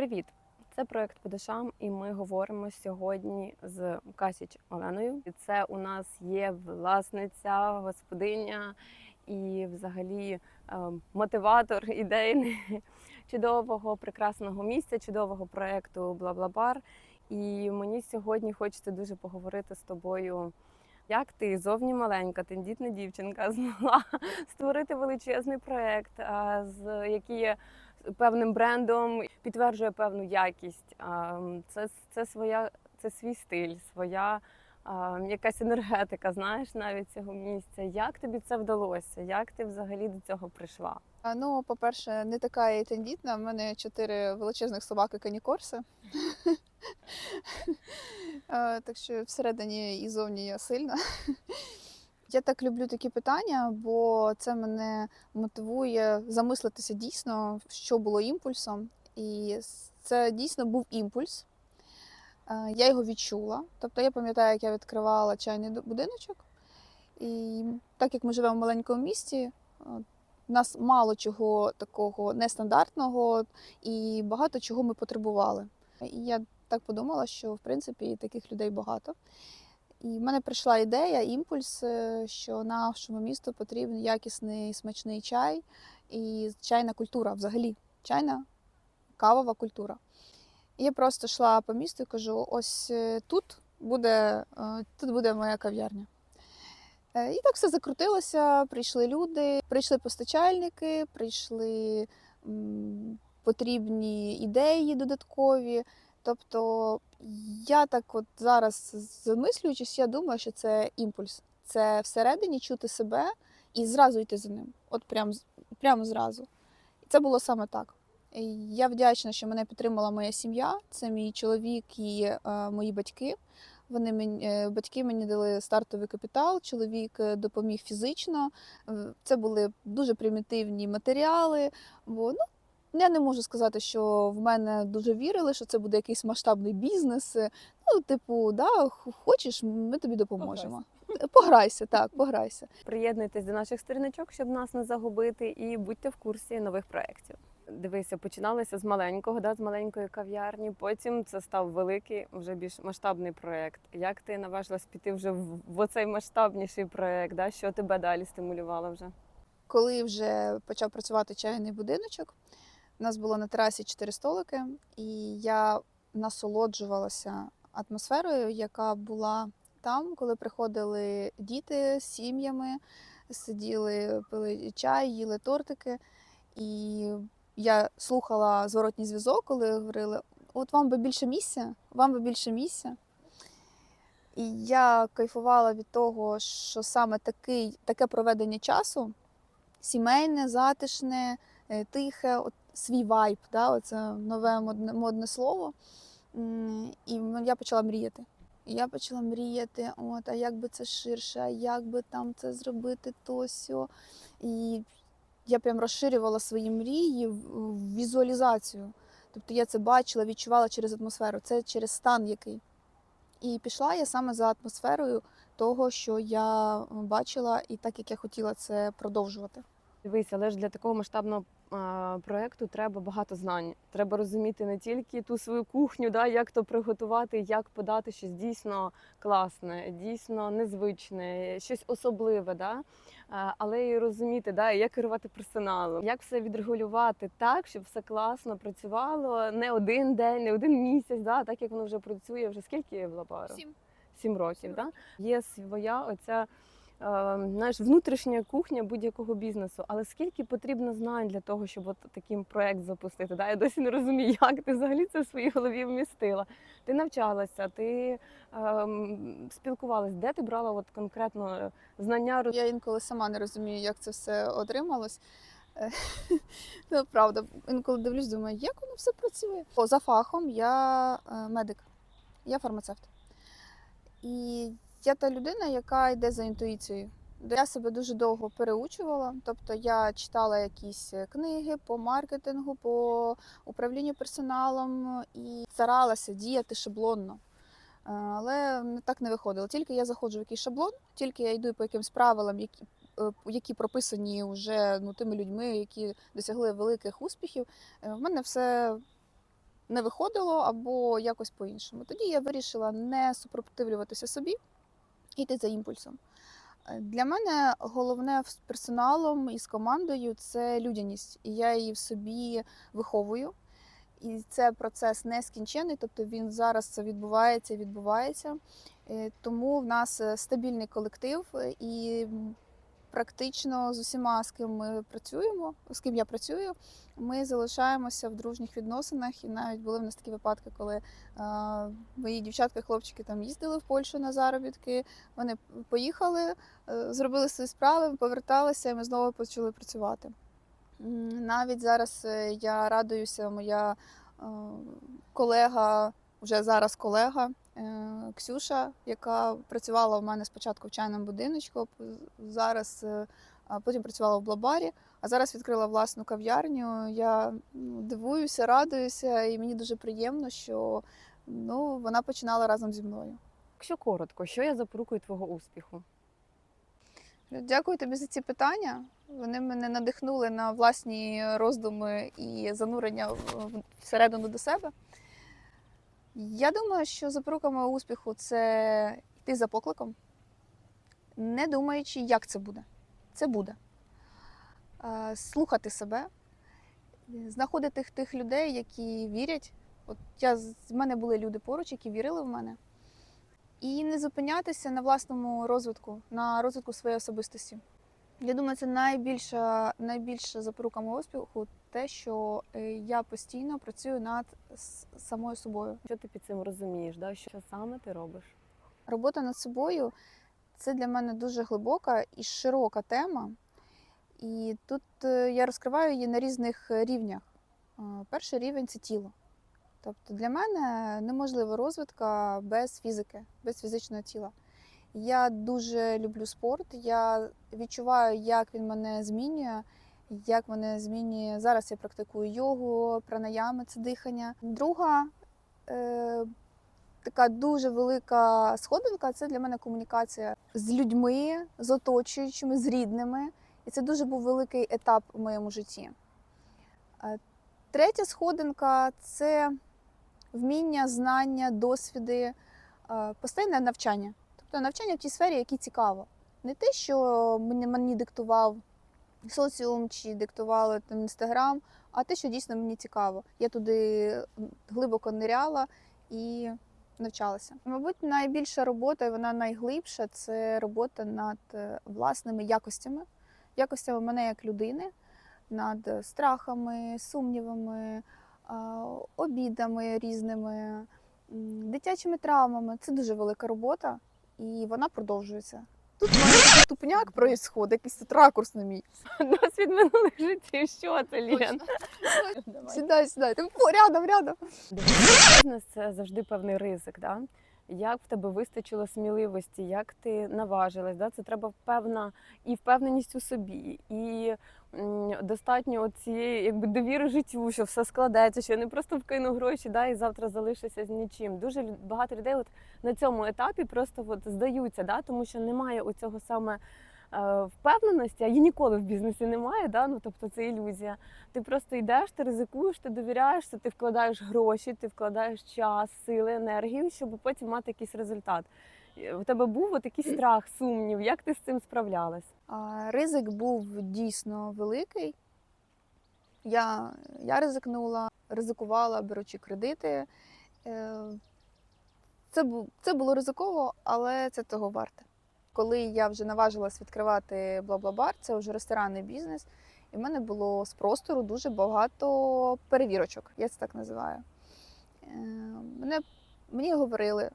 Привіт! Це проект по душам, і ми говоримо сьогодні з Касіч Оленою. І Це у нас є власниця, господиня і, взагалі, е, мотиватор ідейний чудового, прекрасного місця, чудового проекту Бла-бла-бар. І мені сьогодні хочеться дуже поговорити з тобою. Як ти зовні маленька, тендітна дівчинка змогла створити величезний проект, з який є певним брендом, підтверджує певну якість. Це, це своя, це свій стиль, своя якась енергетика, знаєш, навіть цього місця. Як тобі це вдалося? Як ти взагалі до цього прийшла? Ну, по-перше, не така я й тендітна. У мене чотири величезних собаки канікорси. Так що всередині і зовні я сильна. Я так люблю такі питання, бо це мене мотивує замислитися дійсно, що було імпульсом. І це дійсно був імпульс. Е, Я його відчула. Тобто я пам'ятаю, як я відкривала чайний будиночок. І так як ми живемо в маленькому місті, е, у нас мало чого такого нестандартного і багато чого ми потребували. І я так подумала, що в принципі таких людей багато. І в мене прийшла ідея, імпульс, е, що нашому місту потрібен якісний смачний чай і чайна культура взагалі. Чайна кавова культура. Я просто йшла по місту і кажу: ось е, тут буде, е, тут буде моя кав'ярня. Е, І так все закрутилося. Прийшли люди, прийшли постачальники, прийшли потрібні ідеї додаткові. Тобто я так от зараз замислюючись, я думаю, що це імпульс. Це всередині чути себе і зразу йти за ним. От прям, прямо зразу. І це було саме так. Я вдячна, що мене підтримала моя сім'я. Це мій чоловік і е, мої батьки. Вони мені е, батьки мені дали стартовий капітал. Чоловік е, допоміг фізично. Це були дуже примітивні матеріали. Бо ну я не можу сказати, що в мене дуже вірили, що це буде якийсь масштабний бізнес. Ну, типу, да, хочеш, ми тобі допоможемо. Пограйся, так, пограйся. Приєднуйтесь до наших сторіночок, щоб нас не загубити, і будьте в курсі нових проєктів. Дивися, починалося з маленького, да, з маленької кав'ярні. Потім це став великий, вже більш масштабний проєкт. Як ти наважилась піти вже в, оцей масштабніший проєкт? Да? Що тебе далі стимулювало вже? Коли вже почав працювати чайний будиночок, у нас було на терасі чотири столики, і я насолоджувалася атмосферою, яка була там, коли приходили діти з сім'ями, сиділи, пили чай, їли тортики. І я слухала зворотній зв'язок, коли говорили: от вам би більше місця, вам би більше місця. І я кайфувала від того, що саме такий, таке проведення часу сімейне, затишне, е, тихе, от свій вайб, да, оце нове модне, модне слово. І я почала мріяти. І я почала мріяти, от, а як би це ширше, а як би там це зробити, то сьо. І я прям розширювала свої мрії в візуалізацію. Тобто я це бачила, відчувала через атмосферу, це через стан який. І пішла я саме за атмосферою того, що я бачила, і так як я хотіла це продовжувати. Дивись, але ж для такого масштабного а, проекту треба багато знань. Треба розуміти не тільки ту свою кухню, да, як то приготувати, як подати щось дійсно класне, дійсно незвичне, щось особливе, да? але і розуміти, да, як керувати персоналом, як все відрегулювати так, щоб все класно працювало не один день, не один місяць, да, так як воно вже працює вже скільки в лабару? Сім. Сім років. Да? Є своя оця е, знаєш, внутрішня кухня будь-якого бізнесу. Але скільки потрібно знань для того, щоб от такий проект запустити? Да? Я досі не розумію, як ти взагалі це в своїй голові вмістила. Ти навчалася, ти ем, спілкувалась, де ти брала от конкретно знання? Я інколи сама не розумію, як це все отрималось. Е, Ну, правда, інколи дивлюсь, думаю, як воно все працює. О, за фахом я е, медик, я фармацевт. І я та людина, яка йде за інтуїцією. Я себе дуже довго переучувала, тобто я читала якісь книги по маркетингу, по управлінню персоналом і старалася діяти шаблонно. Е, Але так не виходило. Тільки я заходжу в якийсь шаблон, тільки я йду по якимсь правилам, які, е, які прописані вже ну, тими людьми, які досягли великих успіхів. е, В мене все не виходило або якось по-іншому. Тоді я вирішила не супротивлюватися собі йти за імпульсом. Е, Для мене головне з персоналом і з командою це людяність, і я її в собі виховую. І це процес нескінчений, тобто він зараз це відбувається, відбувається. Е, Тому в нас е, стабільний колектив і практично з усіма, з ким ми працюємо, з ким я працюю, ми залишаємося в дружніх відносинах. І навіть були в нас такі випадки, коли е, мої дівчатка, хлопчики там їздили в Польщу на заробітки. Вони поїхали, е, зробили свої справи, поверталися, і ми знову почали працювати. Навіть зараз е, я радуюся, моя колега, вже зараз колега Ксюша, яка працювала у мене спочатку в чайному будиночку, зараз е, потім працювала в Блабарі, а зараз відкрила власну кав'ярню. Я ну, дивуюся, радуюся, і мені дуже приємно, що ну, вона починала разом зі мною. Якщо коротко, що є запорукою твого успіху? Дякую тобі за ці питання. Вони мене надихнули на власні роздуми і занурення в- в- всередину до себе. Я думаю, що запорука мого успіху це йти за покликом, не думаючи, як це буде. Це буде. Слухати себе, знаходити тих людей, які вірять. От я з мене були люди поруч, які вірили в мене і не зупинятися на власному розвитку, на розвитку своєї особистості. Я думаю, це найбільша, найбільша запорука мого успіху те, що е, я постійно працюю над самою собою. Що ти під цим розумієш? Да? Що саме ти робиш? Робота над собою це для мене дуже глибока і широка тема. І тут е, я розкриваю її на різних рівнях. Е, Перший рівень це тіло. Тобто для мене неможлива розвитка без фізики, без фізичного тіла. Я дуже люблю спорт, я відчуваю, як він мене змінює, як мене змінює. Зараз я практикую йогу, пранаями це дихання. Друга е, така дуже велика сходинка це для мене комунікація з людьми, з оточуючими, з рідними. І це дуже був великий етап у моєму житті. Е, Третя сходинка це вміння, знання, досвіди, е, постійне навчання. Тобто навчання в тій сфері, якій цікаво. Не те, що мені диктував соціум чи диктували там інстаграм, а те, що дійсно мені цікаво. Я туди глибоко ниряла і навчалася. Мабуть, найбільша робота, і вона найглибша це робота над е, власними якостями, якостями мене як людини, над страхами, сумнівами, обідами різними, дитячими травмами. Це дуже велика робота, і вона продовжується. Тут тупняк проїсходить, якийсь тут ракурс на мій. Досвід минулих життів. Що це, Лен? Сідай, сідай. Ти рядом, рядом. Бізнес це завжди певний ризик. Да? Як в тебе вистачило сміливості, як ти наважилась? Да? Це треба певна і впевненість у собі, і достатньо цієї якби довіри життю, що все складеться, що я не просто вкину гроші, да, і завтра залишуся з нічим. Дуже багато людей от на цьому етапі просто от здаються, да? тому що немає у цього саме. е, Впевненості, а її ніколи в бізнесі немає, да? ну тобто це ілюзія. Ти просто йдеш, ти ризикуєш, ти довіряєшся, ти вкладаєш гроші, ти вкладаєш час, сили, енергію, щоб потім мати якийсь результат. У тебе був такий страх, сумнів. Як ти з цим справлялась? Ризик був дійсно великий. Я, я ризикнула, ризикувала, беручи кредити. Е, Це, це було ризиково, але це того варте. Коли я вже наважилась відкривати бла-бла-бар, це вже ресторанний бізнес, і в мене було з простору дуже багато перевірочок, я це так називаю. Е, Мене, мені говорили,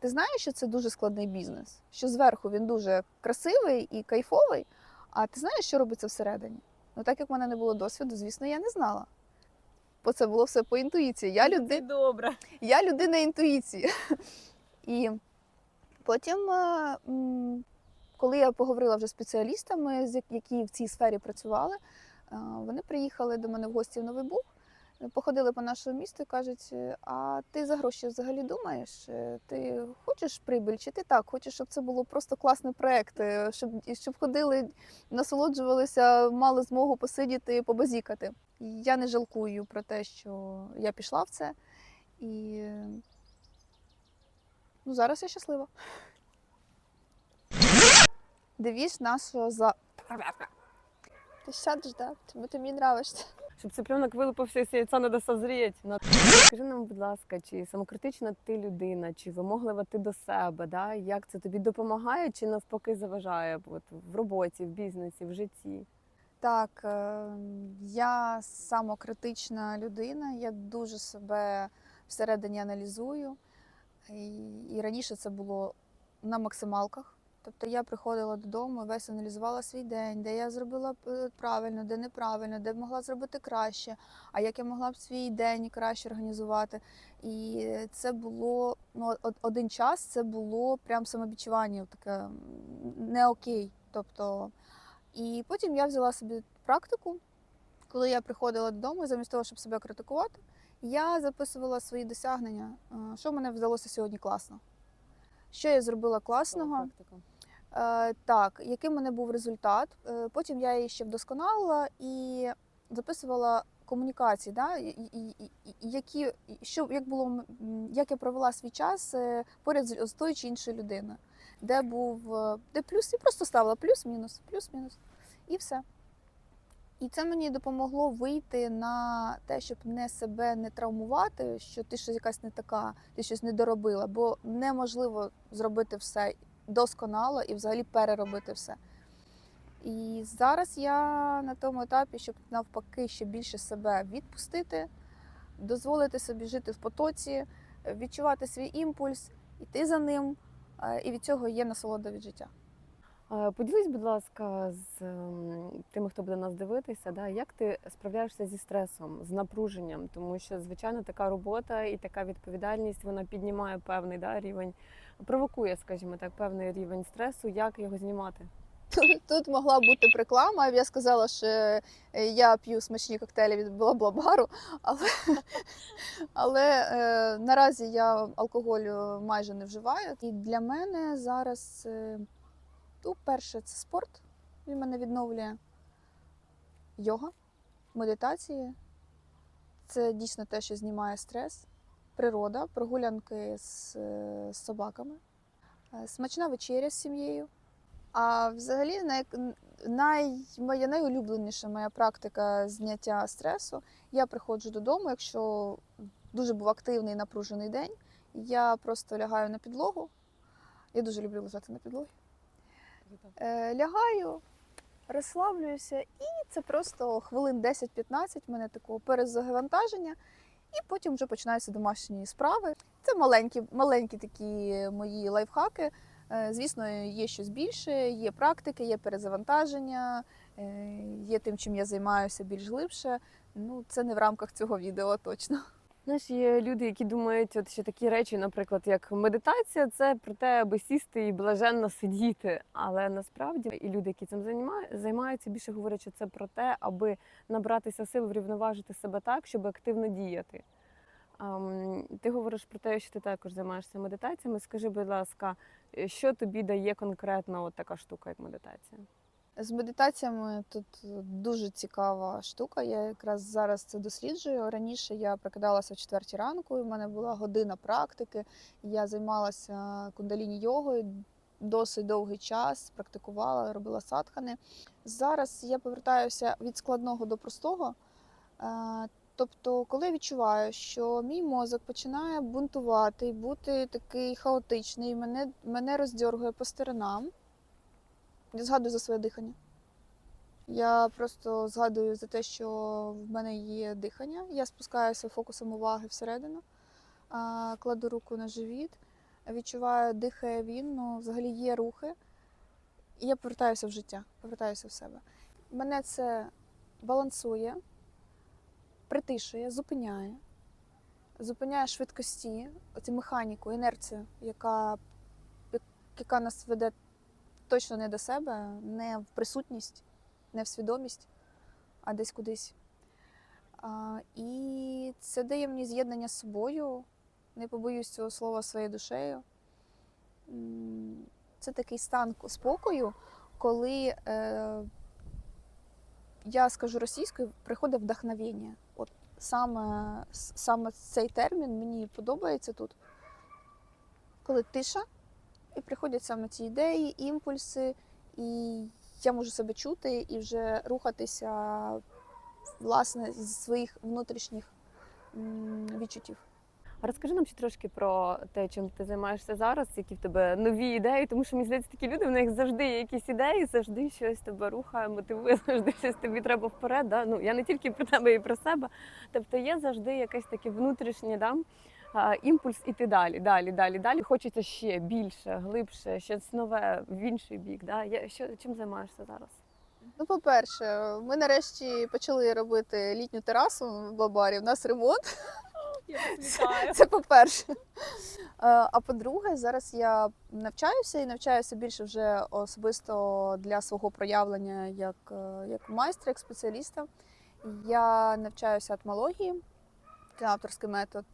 ти знаєш, що це дуже складний бізнес, що зверху він дуже красивий і кайфовий, а ти знаєш, що робиться всередині? Ну, так як в мене не було досвіду, звісно, я не знала. Бо це було все по інтуїції. Я, люди... добре. я людина інтуїції. І потім, е, коли я поговорила вже з спеціалістами, які в цій сфері працювали, е, вони приїхали до мене в гості в Новий Буг, походили по нашому місту і кажуть: «Е, а ти за гроші взагалі думаєш? Е, Ти хочеш прибиль, чи ти так? Хочеш, щоб це було просто класний проект, е, щоб, щоб ходили, насолоджувалися, мали змогу посидіти, побазікати. Я не жалкую про те, що я пішла в це. І ну, зараз я щаслива. Девіз нашого за. Ти сядеш, да? Тому ти мені нравишся. Щоб цыпленок вилупився з яйця, треба созріти. Скажи нам, будь ласка, чи самокритична ти людина, чи вимоглива ти до себе? Да? Як це тобі допомагає, чи навпаки заважає от, в роботі, в бізнесі, в житті? Так, е, я самокритична людина, я дуже себе всередині аналізую. І раніше це було на максималках. Тобто я приходила додому, весь аналізувала свій день, де я зробила е, правильно, де неправильно, де могла зробити краще, а як я могла б свій день краще організувати. І це було ну, один час, це було прям самобічування, таке не окей. Тобто, і потім я взяла собі практику, коли я приходила додому, замість того, щоб себе критикувати, я записувала свої досягнення, е, що мене вдалося сьогодні класно. Що я зробила класного? Практика. Е, так, який в мене був результат. Е, потім я її ще вдосконалила і записувала комунікації, да? які, що, як, було, як я провела свій час е, поряд з, тою чи іншою людиною, де був де плюс, і просто ставила плюс-мінус, плюс-мінус, і все. І це мені допомогло вийти на те, щоб не себе не травмувати, що ти щось якась не така, ти щось не доробила, бо неможливо зробити все досконало і взагалі переробити все. І зараз я на тому етапі, щоб навпаки ще більше себе відпустити, дозволити собі жити в потоці, відчувати свій імпульс, йти за ним. е, І від цього є насолода від життя. Е, Поділись, будь ласка, з ем, тими, хто буде нас дивитися, да, як ти справляєшся зі стресом, з напруженням, тому що, звичайно, така робота і така відповідальність вона піднімає певний да, рівень, провокує, скажімо так, певний рівень стресу. Як його знімати? Тут могла бути реклама. Я сказала, що е, я п'ю смачні коктейлі від Блаблабару, але, але е, наразі я алкоголю майже не вживаю. І для мене зараз е, ну, перше це спорт. Він мене відновлює йога, медитації. Це дійсно те, що знімає стрес, природа, прогулянки з, е, собаками, е, смачна вечеря з сім'єю. А взагалі най, най, моя найулюбленіша моя практика зняття стресу. Я приходжу додому, якщо дуже був активний напружений день, я просто лягаю на підлогу. Я дуже люблю лежати на підлогі. Е, лягаю, розслаблююся, і це просто хвилин 10-15 в мене такого перезавантаження, і потім вже починаються домашні справи. Це маленькі, маленькі такі мої лайфхаки. Е, Звісно, є щось більше, є практики, є перезавантаження, е, є тим, чим я займаюся більш глибше. Ну, це не в рамках цього відео точно. Знаєш, є люди, які думають, от що такі речі, наприклад, як медитація, це про те, аби сісти і блаженно сидіти. Але насправді і люди, які цим займаються, більше говорять, що це про те, аби набратися сил, врівноважити себе так, щоб активно діяти. Ти говориш про те, що ти також займаєшся медитаціями. Скажи, будь ласка, е, що тобі дає конкретно от така штука, як медитація? З медитаціями тут дуже цікава штука. Я якраз зараз це досліджую. Раніше я прокидалася в четвертій ранку, і в мене була година практики. Я займалася кундаліні йогою досить довгий час, практикувала, робила садхани. Зараз я повертаюся від складного до простого. Е, Тобто, коли я відчуваю, що мій мозок починає бунтувати бути такий хаотичний, мене, мене роздьоргує по сторонам. Я згадую за своє дихання. Я просто згадую за те, що в мене є дихання. Я спускаюся фокусом уваги всередину, кладу руку на живіт, відчуваю, дихає він, ну, взагалі є рухи. І я повертаюся в життя, повертаюся в себе. Мене це балансує, притишує, зупиняє, зупиняє швидкості, оцю механіку, інерцію, яка, яка нас веде точно не до себе, не в присутність, не в свідомість, а десь кудись. А, і це дає мені з'єднання з собою, не побоюсь цього слова своєю душею. Це такий стан спокою, коли е, я скажу російською, приходить вдохновення. От саме, саме цей термін мені подобається тут. Коли тиша, і приходять саме ці ідеї, імпульси, і я можу себе чути і вже рухатися власне зі своїх внутрішніх відчуттів. А Розкажи нам ще трошки про те, чим ти займаєшся зараз, які в тебе нові ідеї, тому що мені здається, такі люди, в них завжди є якісь ідеї, завжди щось тебе рухає, мотивує, завжди щось тобі треба вперед. Да? Ну я не тільки про тебе, і про себе. Тобто є завжди якесь таке внутрішнє да? Імпульс іти далі, далі, далі, далі. Хочеться ще більше, глибше, щось нове в інший бік. Да? Я, що, чим займаєшся зараз? Ну, по-перше, ми нарешті почали робити літню терасу в Бабарі. У нас ремонт. Це, це по-перше. Е, А по-друге, зараз я навчаюся і навчаюся більше вже особисто для свого проявлення як, е, як майстра, як спеціаліста. Я навчаюся атмології, це авторський метод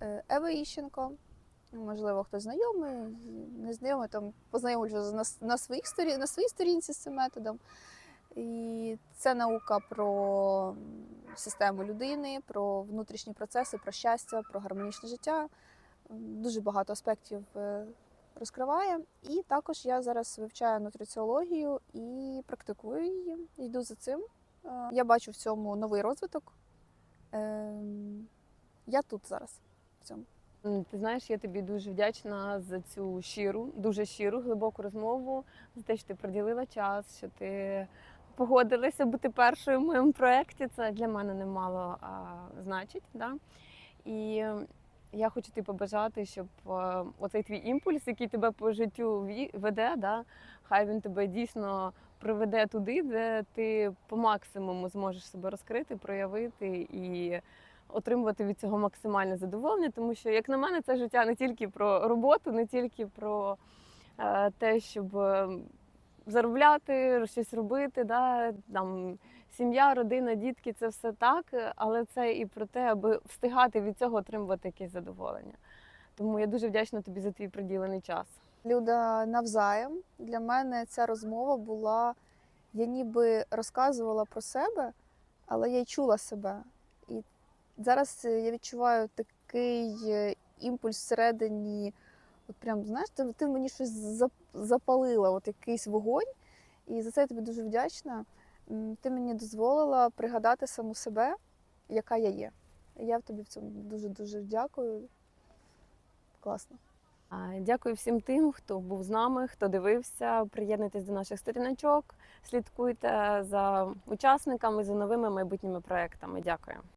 е, е, Еви Іщенко. Можливо, хтось знайомий, не знайомий, там познайомлюся на, на, своїх сторі... на своїй сторінці з цим методом. І це наука про систему людини, про внутрішні процеси, про щастя, про гармонічне життя. Дуже багато аспектів е, розкриває. І також я зараз вивчаю нутриціологію і практикую її. Йду за цим. Е, Я бачу в цьому новий розвиток. Ем, Я тут зараз в цьому. Ти знаєш, я тобі дуже вдячна за цю щиру, дуже щиру, глибоку розмову, за те, що ти приділила час, що ти погодилася бути першою в моєму проєкті. Це для мене немало а, значить. Да? І я хочу тобі побажати, щоб е, оцей твій імпульс, який тебе по життю веде, да? хай він тебе дійсно приведе туди, де ти по максимуму зможеш себе розкрити, проявити і отримувати від цього максимальне задоволення, тому що, як на мене, це життя не тільки про роботу, не тільки про е, те, щоб е, заробляти, щось робити. Да? Там, сім'я, родина, дітки це все так, але це і про те, аби встигати від цього отримувати якесь задоволення. Тому я дуже вдячна тобі за твій приділений час. Люда навзаєм. Для мене ця розмова була. Я ніби розказувала про себе, але я й чула себе. Зараз е, я відчуваю такий е, імпульс всередині. От прям, знаєш, ти, ти мені щось зап- запалила, от якийсь вогонь. І за це я тобі дуже вдячна. Ти мені дозволила пригадати саму себе, яка я є. Я тобі в цьому дуже-дуже дякую. Класно. Дякую всім тим, хто був з нами, хто дивився. Приєднуйтесь до наших сторіночок, слідкуйте за учасниками, за новими майбутніми проектами. Дякую.